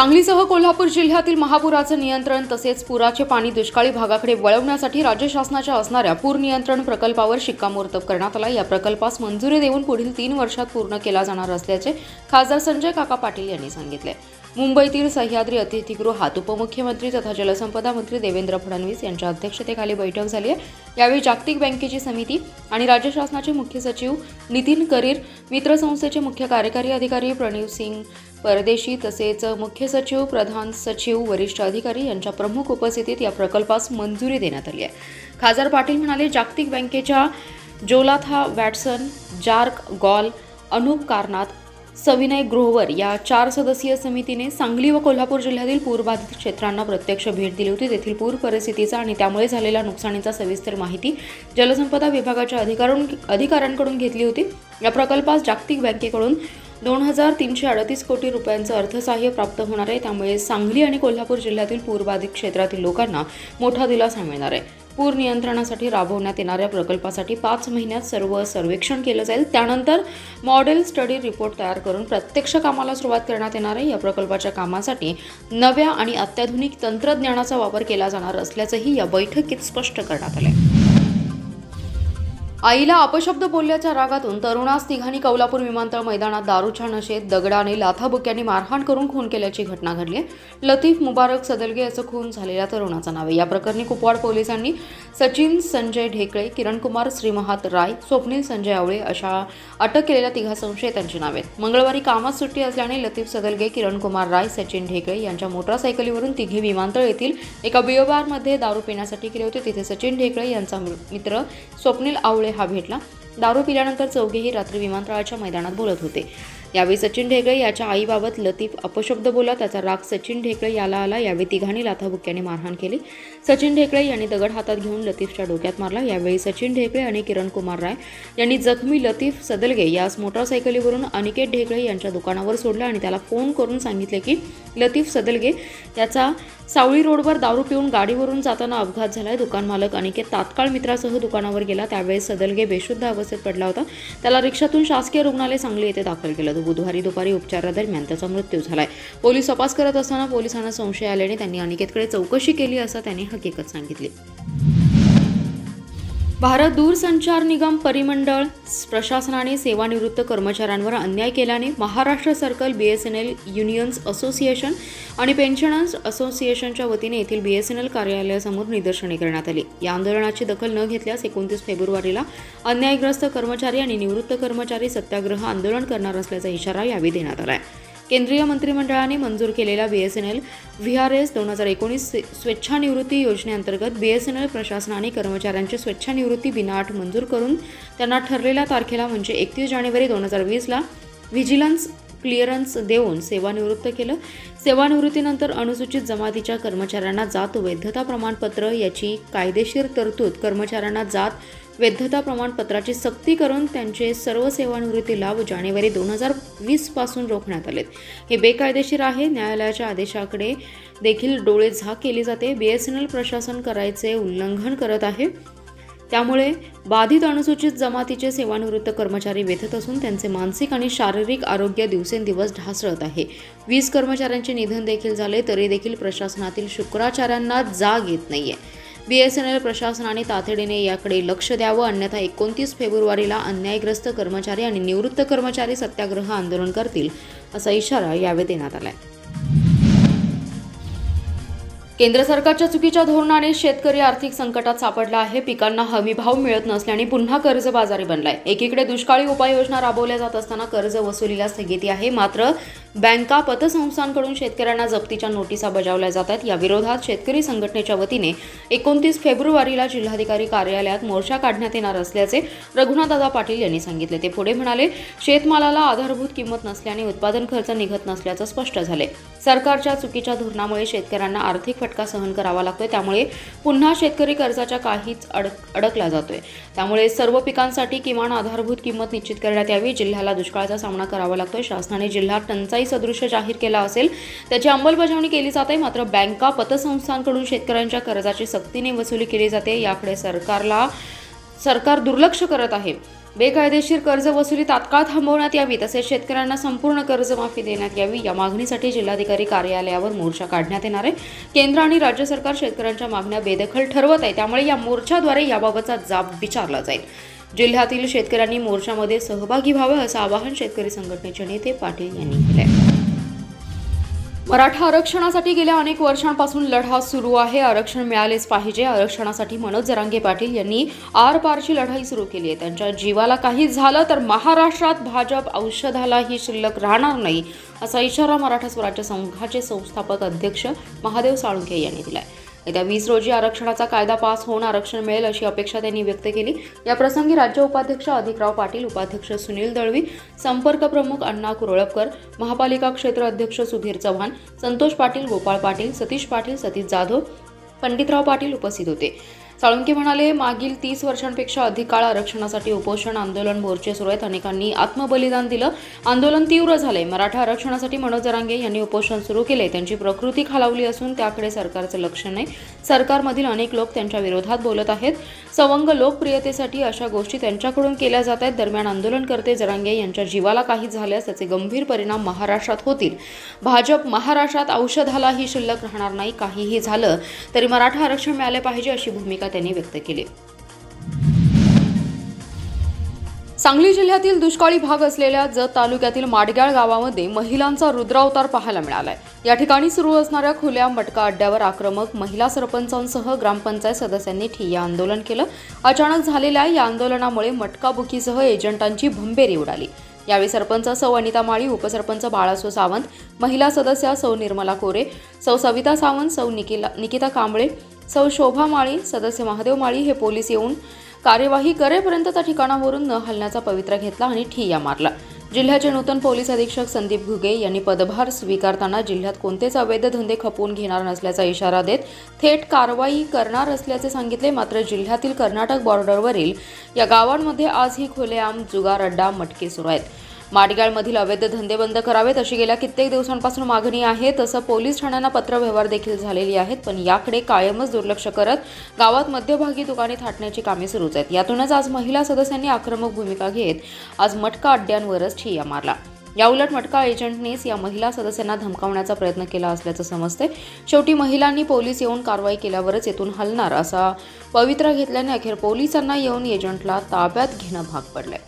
सांगलीसह कोल्हापूर जिल्ह्यातील महापुराचं नियंत्रण तसेच पुराचे पाणी दुष्काळी भागाकडे वळवण्यासाठी राज्य शासनाच्या असणाऱ्या पूर नियंत्रण प्रकल्पावर शिक्कामोर्तब करण्यात आला. या प्रकल्पास मंजुरी देऊन पुढील तीन वर्षात पूर्ण केला जाणार असल्याचे खासदार संजय काका पाटील यांनी सांगितले. मुंबईतील सह्याद्री अतिथीगृहात उपमुख्यमंत्री तथा जलसंपदा मंत्री देवेंद्र फडणवीस यांच्या अध्यक्षतेखाली बैठक झाली आहे यावेळी जागतिक बँकेची समिती आणि राज्य शासनाचे मुख्य सचिव नितीन करीर मित्रसंस्थेचे मुख्य कार्यकारी अधिकारी प्रणीव सिंग परदेशी तसेच मुख्य सचिव प्रधान सचिव वरिष्ठ अधिकारी यांच्या प्रमुख उपस्थितीत या प्रकल्पास मंजुरी देण्यात आली आहे. खासदार पाटील म्हणाले जागतिक बँकेच्या जोलाथा वॅटसन जार्क गॉल अनुप कारनाथ सविनय ग्रोव्हर या चार सदस्यीय समितीने सांगली व कोल्हापूर जिल्ह्यातील पूरबाधित क्षेत्रांना प्रत्यक्ष भेट दिली होती. तेथील पूर परिस्थितीचा आणि त्यामुळे झालेल्या नुकसानीचा सविस्तर माहिती जलसंपदा विभागाच्या अधिकाऱ्यां अधिकाऱ्यांकडून घेतली होती. या प्रकल्पास जागतिक बँकेकडून दोन हजार तीनशे अडतीस कोटी रुपयांचं अर्थसहाय्य प्राप्त होणार आहे. त्यामुळे सांगली आणि कोल्हापूर जिल्ह्यातील पूरबाधित क्षेत्रातील लोकांना मोठा दिलासा मिळणार आहे. पूर नियंत्रणासाठी राबवण्यात येणाऱ्या प्रकल्पासाठी पाच महिन्यात सर्व सर्वेक्षण केलं जाईल. त्यानंतर मॉडेल स्टडी रिपोर्ट तयार करून प्रत्यक्ष कामाला सुरुवात करण्यात येणार आहे. या प्रकल्पाच्या कामासाठी नव्या आणि अत्याधुनिक तंत्रज्ञानाचा वापर केला जाणार असल्याचंही या बैठकीत स्पष्ट करण्यात आलं आहे आईला अपशब्द बोलल्याच्या रागातून तरुणास तिघांनी कौलापूर विमानतळ मैदानात दारूच्या नशेत दगडाने लाथाबुक्यांनी मारहाण करून खून केल्याची घटना घडली आहे. लतीफ मुबारक सदलगे असं खून झालेल्या तरुणाचं नाव आहे. या प्रकरणी कुपवाड पोलिसांनी सचिन संजय ढेकळे किरणकुमार श्रीमहात राय स्वप्नील संजय आवळे अशा अटक केलेल्या तिघा संशयितांची नावे आहेत. मंगळवारी कामात सुट्टी असल्याने लतीफ सदलगे किरणकुमार राय सचिन ढेकळे यांच्या मोटारसायकलीवरून तिघे विमानतळ येथील एका बिओबारमध्ये दारू पिण्यासाठी गेले होते. तिथे सचिन ढेकळे यांचा मित्र स्वप्नील आवळे हा भेटला. दारू पिल्यानंतर चौघेही रात्री विमानतळाच्या मैदानात बोलत होते. यावेळी सचिन ढेकळे याच्या आईबाबत लतीफ अपशब्द बोला त्याचा राग सचिन ढेकळे याला आला. यावेळी तिघांनी लाथाबुक्याने मारहाण केली. सचिन ढेकळे यांनी दगड हातात घेऊन लतीफच्या डोक्यात मारला. यावेळी सचिन ढेकळे आणि किरण कुमार राय यांनी जखमी लतीफ सदलगे यास मोटारसायकलीवरून अनिकेत ढेकळे यांच्या दुकानावर सोडलं आणि त्याला फोन करून सांगितले की लतीफ सदलगे याचा सावळी रोडवर दारू पिऊन गाडीवरून जाताना अपघात झालाय. दुकान मालक अनिकेत तात्काळ मित्रासह दुकानावर गेला. त्यावेळेस सदलगे बेशुद्ध अवस्थेत पडला होता. त्याला रिक्षातून शासकीय रुग्णालय सांगली येथे दाखल केलं. होतं बुधवारी दुपारी उपचारादरम्यान त्याचा मृत्यू झालाय. पोलीस तपास करत असताना पोलिसांना संशय आल्याने त्यांनी अनिकेतकडे चौकशी केली असं त्यांनी हकीकत सांगितली. भारत दूरसंचार निगम परिमंडळ प्रशासनाने सेवानिवृत्त कर्मचाऱ्यांवर अन्याय केल्याने Maharashtra circle B S N L unions association आणि पेन्शनर्स असोसिएशनच्या वतीने येथील बी एस एन एल कार्यालयासमोर निदर्शने करण्यात आली. या आंदोलनाची दखल न घेतल्यास एकोणतीस फेब्रुवारीला अन्यायग्रस्त कर्मचारी आणि निवृत्त कर्मचारी सत्याग्रह आंदोलन करणार असल्याचा इशारा यावेळी देण्यात आला आहे केंद्रीय मंत्रिमंडळाने मंजूर केलेला B S N L V R S दोन हजार एकोणीस स्वेच्छानिवृत्ती योजनेअंतर्गत बी एस एन एल प्रशासनाने कर्मचाऱ्यांची स्वेच्छानिवृत्ती बिनाअट मंजूर करून त्यांना ठरलेल्या तारखेला म्हणजे एकतीस जानेवारी दोन हजार वीसला व्हिजिलन्स क्लिअरन्स देऊन सेवानिवृत्त केलं. सेवानिवृत्तीनंतर अनुसूचित जमातीच्या कर्मचाऱ्यांना जात वैधता प्रमाणपत्र याची कायदेशीर तरतूद कर्मचाऱ्यांना जात वैधता प्रमाणपत्राची सक्ती करून त्यांचे सर्व सेवानिवृत्ती लाभ जानेवारी दोन हजार वीसपासून रोखण्यात आलेत. हे बेकायदेशीर आहे. न्यायालयाच्या आदेशाकडे देखील डोळे झाक केली जाते. बी एस एन एल प्रशासन करायचे उल्लंघन करत आहे. त्यामुळे बाधित अनुसूचित जमातीचे सेवानिवृत्त कर्मचारी वेधत असून त्यांचे मानसिक आणि शारीरिक आरोग्य दिवसेंदिवस ढासळत आहे. वीस कर्मचाऱ्यांचे निधन देखील झाले तरी देखील प्रशासनातील शुक्राचार्यांना जाग येत नाहीये. बीएसएनएल प्रशासनाने तातडीने याकडे लक्ष द्यावं अन्यथा एकोणतीस फेब्रुवारीला अन्यायग्रस्त कर्मचारी आणि निवृत्त कर्मचारी सत्याग्रह आंदोलन करतील असा इशारा यावेळी देण्यात आलाय. केंद्र सरकारच्या चुकीच्या धोरणाने शेतकरी आर्थिक संकटात सापडला आहे. पिकांना हमी भाव मिळत नसल्याने पुन्हा कर्जबाजारी बनलाय. एकीकडे दुष्काळी उपाययोजना राबवल्या जात असताना कर्ज वसुलीला स्थगिती आहे. मात्र बँका पतसंस्थांकडून शेतकऱ्यांना जप्तीच्या नोटिसा बजावल्या जातात या विरोधात शेतकरी संघटनेच्या वतीने एकोणतीस फेब्रुवारीला जिल्हाधिकारी कार्यालयात मोर्चा काढण्यात येणार असल्याचे रघुनाथदादा पाटील यांनी सांगितले. ते पुढे म्हणाले शेतमालाला आधारभूत किंमत नसल्याने उत्पादन खर्च निघत नसल्याचं स्पष्ट झाले. सरकारच्या चुकीच्या धोरणामुळे शेतकऱ्यांना आर्थिक फटका सहन करावा लागतोय. त्यामुळे पुन्हा शेतकरी कर्जाच्या काहीच अडक अडकला जातोय. त्यामुळे सर्व पिकांसाठी किमान आधारभूत किंमत निश्चित करण्यात यावी. जिल्ह्याला दुष्काळाचा सामना करावा लागतोय. शासनाने जिल्हा टंचाई सदृश्य जाहीर केला असेल त्याची अंमलबजावणी केली जाते. मात्र बँका पतसंस्थांकडून शेतकऱ्यांच्या कर्जाची सक्तीने वसुली केली जाते. याकडे सरकारला सरकार दुर्लक्ष करत आहे. बेकायदेशीर कर्ज वसुली तात्काळ थांबवण्यात यावी तसेच शेतकऱ्यांना संपूर्ण कर्जमाफी देण्यात यावी या मागणीसाठी जिल्हाधिकारी कार्यालयावर मोर्चा काढण्यात येणार आहे. केंद्र आणि राज्य सरकार शेतकऱ्यांच्या मागण्या बेदखल ठरवत आहे. त्यामुळे या मोर्चाद्वारे याबाबतचा जाब विचारला जाईल. जिल्ह्यातील शेतकऱ्यांनी मोर्चामध्ये सहभागी व्हावं असं आवाहन शेतकरी संघटनेचे नेते पाटील यांनी केलं मराठा आरक्षणासाठी गेल्या अनेक वर्षांपासून लढा सुरू आहे. आरक्षण मिळालेच पाहिजे. आरक्षणासाठी मनोज जरांगे पाटील यांनी आर पारची लढाई सुरू केली आहे. त्यांच्या जीवाला काही झालं तर महाराष्ट्रात भाजप औषधालाही शिल्लक राहणार नाही असा इशारा मराठा स्वराज्य संघाचे संस्थापक अध्यक्ष महादेव साळुंखे यांनी दिलाय. येत्या वीस रोजी आरक्षणाचा कायदा पास होऊन आरक्षण मिळेल अशी अपेक्षा त्यांनी व्यक्त केली. या प्रसंगी राज्य उपाध्यक्ष अधिकराव पाटील उपाध्यक्ष सुनील दळवी संपर्क प्रमुख अण्णा कुरळपकर महापालिका क्षेत्र अध्यक्ष सुधीर चव्हाण संतोष पाटील गोपाळ पाटील सतीश पाटील सतीश जाधव पंडितराव पाटील उपस्थित होते. साळुंके म्हणाले मागील तीस वर्षांपेक्षा अधिक काळ आरक्षणासाठी उपोषण आंदोलन मोर्चे सुरू आहेत. अनेकांनी आत्मबलिदान दिलं. आंदोलन तीव्र झालंय. मराठा आरक्षणासाठी मनोज जरांगे यांनी उपोषण सुरू केले त्यांची प्रकृती खालावली असून त्याकडे सरकारचं लक्ष नाही. सरकारमधील अनेक लोक त्यांच्या विरोधात बोलत आहेत. सवंग लोकप्रियतेसाठी अशा गोष्टी त्यांच्याकडून केल्या जात आहेत. दरम्यान आंदोलनकर्ते जरांगे यांच्या जीवाला काही झाल्यास त्याचे गंभीर परिणाम महाराष्ट्रात होतील. भाजप महाराष्ट्रात औषधालाही शिल्लक राहणार नाही. काहीही झालं तरी मराठा आरक्षण मिळाले पाहिजे अशी भूमिका त्यांनी व्यक्त केली. सांगली जिल्ह्यातील दुष्काळी भाग असलेल्या जत तालुक्यातील माडग्याळ गावामध्ये महिलांचा रुद्रावतार पाहायला मिळालाय. या ठिकाणी सुरू असणाऱ्या खुल्या मटका अड्ड्यावर आक्रमक महिला सरपंचांसह ग्रामपंचायत सदस्यांनी ठिय्या आंदोलन केलं. अचानक झालेल्या या आंदोलनामुळे मटका बुकीसह एजंटांची भंबेरी उडाली. यावेळी सरपंच सौ अनिता माळी उपसरपंच बाळासो सावंत महिला सदस्या सौ निर्मला कोरे सौ सविता सावंत सौ निकिला निकिता कांबळे सौ शोभा माळी सदस्य महादेव माळी हे पोलीस येऊन कार्यवाही करेपर्यंत त्या ठिकाणावरून न हलण्याचा पवित्रा घेतला आणि ठिय्या मारला. जिल्ह्याचे नूतन पोलीस अधीक्षक संदीप घुगे यांनी पदभार स्वीकारताना जिल्ह्यात कोणतेच अवैध धंदे खपवून घेणार नसल्याचा इशारा देत थेट कारवाई करणार असल्याचे सांगितले. मात्र जिल्ह्यातील कर्नाटक बॉर्डरवरील या गावांमध्ये आजही खुलेआम जुगार अड्डा मटके सुरू आहेत. माडगाळमधील अवैध धंदे बंद करावेत अशी गेल्या कित्येक दिवसांपासून मागणी आहे. तसं पोलीस ठाण्यांना पत्रव्यवहार देखील झालेली आहेत पण याकडे कायमच दुर्लक्ष करत गावात मध्यभागी दुकाने थाटण्याची कामे सुरूच आहेत. यातूनच आज महिला सदस्यांनी आक्रमक भूमिका घेत आज मटका अड्ड्यांवरच ठिय्या मारला. याउलट मटका एजंटनेच या महिला सदस्यांना धमकावण्याचा प्रयत्न केला असल्याचं समजते. शेवटी महिलांनी पोलीस येऊन कारवाई केल्यावरच येथून हलणार असा पवित्रा घेतल्याने अखेर पोलिसांना येऊन एजंटला ताब्यात घेणं भाग पडलंय.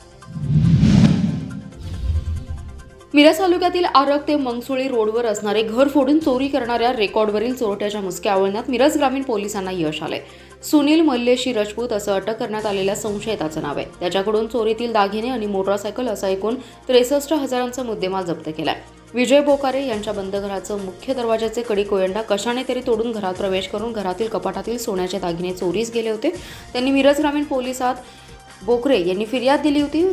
मिरज तालुक्यातील आरग ते मंगसुळी रोडवर असणारे घर फोडून चोरी करणाऱ्या रेकॉर्डवरील चोरट्याच्या मुसक्या आवळण्यात मिरज ग्रामीण पोलिसांना यश आले. सुनील मल्लेशी राजपूत असं अटक करण्यात आलेल्या संशयिताचं नाव आहे. त्याच्याकडून चोरीतील दागिने आणि मोटरसायकल असा एकूण त्रेसष्ट हजारांचा मुद्देमाल जप्त केलाय. विजय बोकारे यांच्या बंद घराचं मुख्य दरवाजाचे कडी कोयंडा कशाने तरी तोडून घरात प्रवेश करून घरातील कपाटातील सोन्याचे दागिने चोरीस गेले होते. त्यांनी मिरज ग्रामीण पोलिसात बोकरे यांनी फिर्याद दिली होती.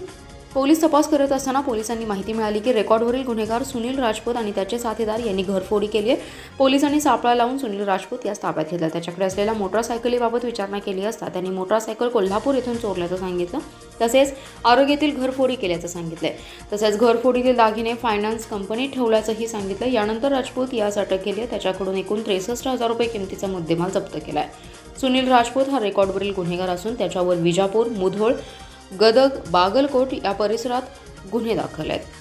पोलीस तपास करत असताना पोलिसांनी माहिती मिळाली की रेकॉर्डवरील गुन्हेगार सुनील राजपूत आणि त्याचे साथीदार यांनी घरफोडी केली आहे. पोलिसांनी सापळा लावून सुनील राजपूत यास ताब्यात घेतला. त्याच्याकडे असलेल्या मोटरसायकलीबाबत विचारणा केली असता त्यांनी मोटरसायकल कोल्हापूर येथून चोरल्याचं सांगितलं. तसेच आरोग्यातील घरफोडी केल्याचं सांगितलंय. तसेच घरफोडीतील दागिने फायनान्स कंपनीत ठेवल्याचंही सांगितलं यानंतर राजपूत यास अटक केली आहे. त्याच्याकडून एकूण त्रेसष्ट हजार रुपये किमतीचा मुद्देमाल जप्त केला आहे सुनील राजपूत हा रेकॉर्डवरील गुन्हेगार असून त्याच्यावर विजापूर मुधोळ गदग बागलकोट या परिसरात गुन्हे दाखल आहेत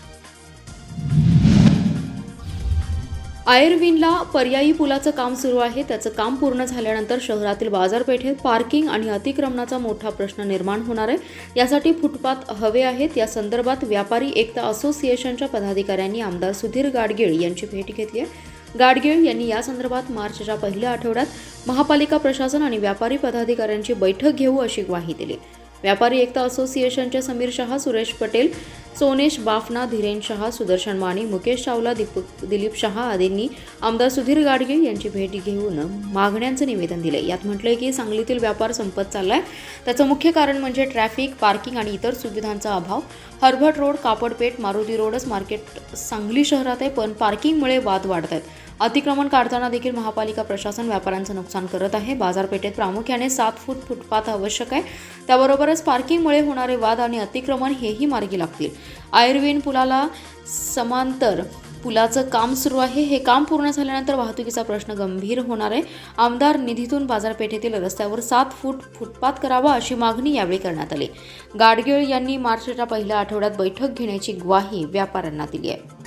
आयर्विनला पर्यायी पुलाचं काम सुरू आहे. त्याचं काम पूर्ण झाल्यानंतर शहरातील बाजारपेठेत पार्किंग आणि अतिक्रमणाचा मोठा प्रश्न निर्माण होणार आहे. यासाठी फुटपाथ हवे आहेत. या संदर्भात व्यापारी एकता असोसिएशनच्या पदाधिकाऱ्यांनी आमदार सुधीर गाडगीळ यांची भेट घेतली आहे. गाडगीळ यांनी या संदर्भात मार्चच्या पहिल्या आठवड्यात महापालिका प्रशासन आणि व्यापारी पदाधिकाऱ्यांची बैठक घेऊ अशी ग्वाही दिली. व्यापारी एकता असोसिएशनचे समीर शहा सुरेश पटेल सोनेश बाफना धीरेन शहा सुदर्शन माने मुकेश चावला दीपक दिलीप शहा आदींनी आमदार सुधीर गाडगे यांची भेट घेऊन मागण्यांचं निवेदन दिले यात म्हटलंय की सांगलीतील व्यापार संपत चाललाय. त्याचं मुख्य कारण म्हणजे ट्रॅफिक पार्किंग आणि इतर सुविधांचा अभाव. हर्बट रोड कापडपेठ मारुती रोडच मार्केट सांगली शहरात आहे पण पार्किंगमुळे वाद वाढत आहेत अतिक्रमण काढताना देखील महापालिका प्रशासन व्यापाऱ्यांचं नुकसान करत आहे. बाजारपेठेत प्रामुख्याने सात फूट फुटपाथ आवश्यक आहे. त्याबरोबरच पार्किंगमुळे होणारे वाद आणि अतिक्रमण हेही मार्गी लागतील. आयुर्वेन पुलाला समांतर पुलाचं काम सुरू आहे. हे काम पूर्ण झाल्यानंतर वाहतुकीचा प्रश्न गंभीर होणार आहे. आमदार निधीतून बाजारपेठेतील रस्त्यावर सात फूट फुटपाथ करावा अशी मागणी यावेळी करण्यात आली. गाडगेळ यांनी मार्चच्या पहिल्या आठवड्यात बैठक घेण्याची ग्वाही व्यापाऱ्यांना दिली आहे.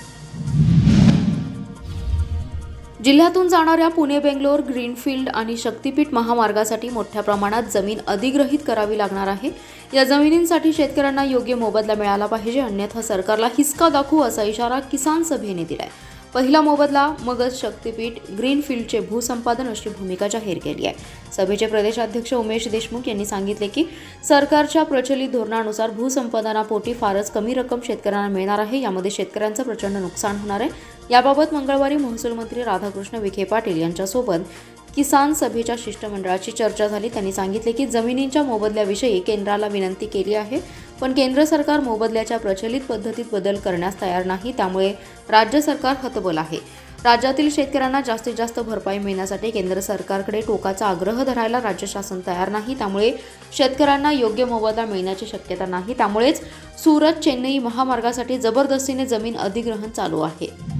जिल्ह्यातून जाणाऱ्या पुणे बेंगलोर ग्रीनफील्ड आणि शक्तीपीठ महामार्गासाठी मोठ्या प्रमाणात जमीन अधिग्रहित करावी लागणार आहे. या जमिनींसाठी शेतकऱ्यांना योग्य मोबदला मिळाला पाहिजे अन्यथा सरकारला हिसका दाखवू असा इशारा किसान सभेने दिलाय. पहिला मोबदला मगज शक्तीपीठ ग्रीनफील्डचे भूसंपादन अशी भूमिका जाहीर केली आहे. सभेचे प्रदेशाध्यक्ष उमेश देशमुख यांनी सांगितले की सरकारच्या प्रचलित धोरणानुसार भूसंपादनापोटी फारच कमी रक्कम शेतकऱ्यांना मिळणार आहे. यामध्ये शेतकऱ्यांचं प्रचंड नुकसान होणार आहे. याबाबत मंगळवारी महसूल मंत्री राधाकृष्ण विखे पाटील यांच्यासोबत किसान सभेच्या शिष्टमंडळाची चर्चा झाली. त्यांनी सांगितले की जमिनींच्या मोबदल्याविषयी केंद्राला विनंती केली आहे पण केंद्र सरकार मोबदल्याच्या प्रचलित पद्धतीत बदल करण्यास तयार नाही त्यामुळे राज्य सरकार हतबल आहे. राज्यातील शेतकऱ्यांना जास्तीत जास्त भरपाई मिळण्यासाठी केंद्र सरकारकडे टोकाचा आग्रह धरायला राज्य शासन तयार नाही त्यामुळे शेतकऱ्यांना योग्य मोबदला मिळण्याची शक्यता नाही. त्यामुळेच सुरत चेन्नई महामार्गासाठी जबरदस्तीने जमीन अधिग्रहण चालू आहे.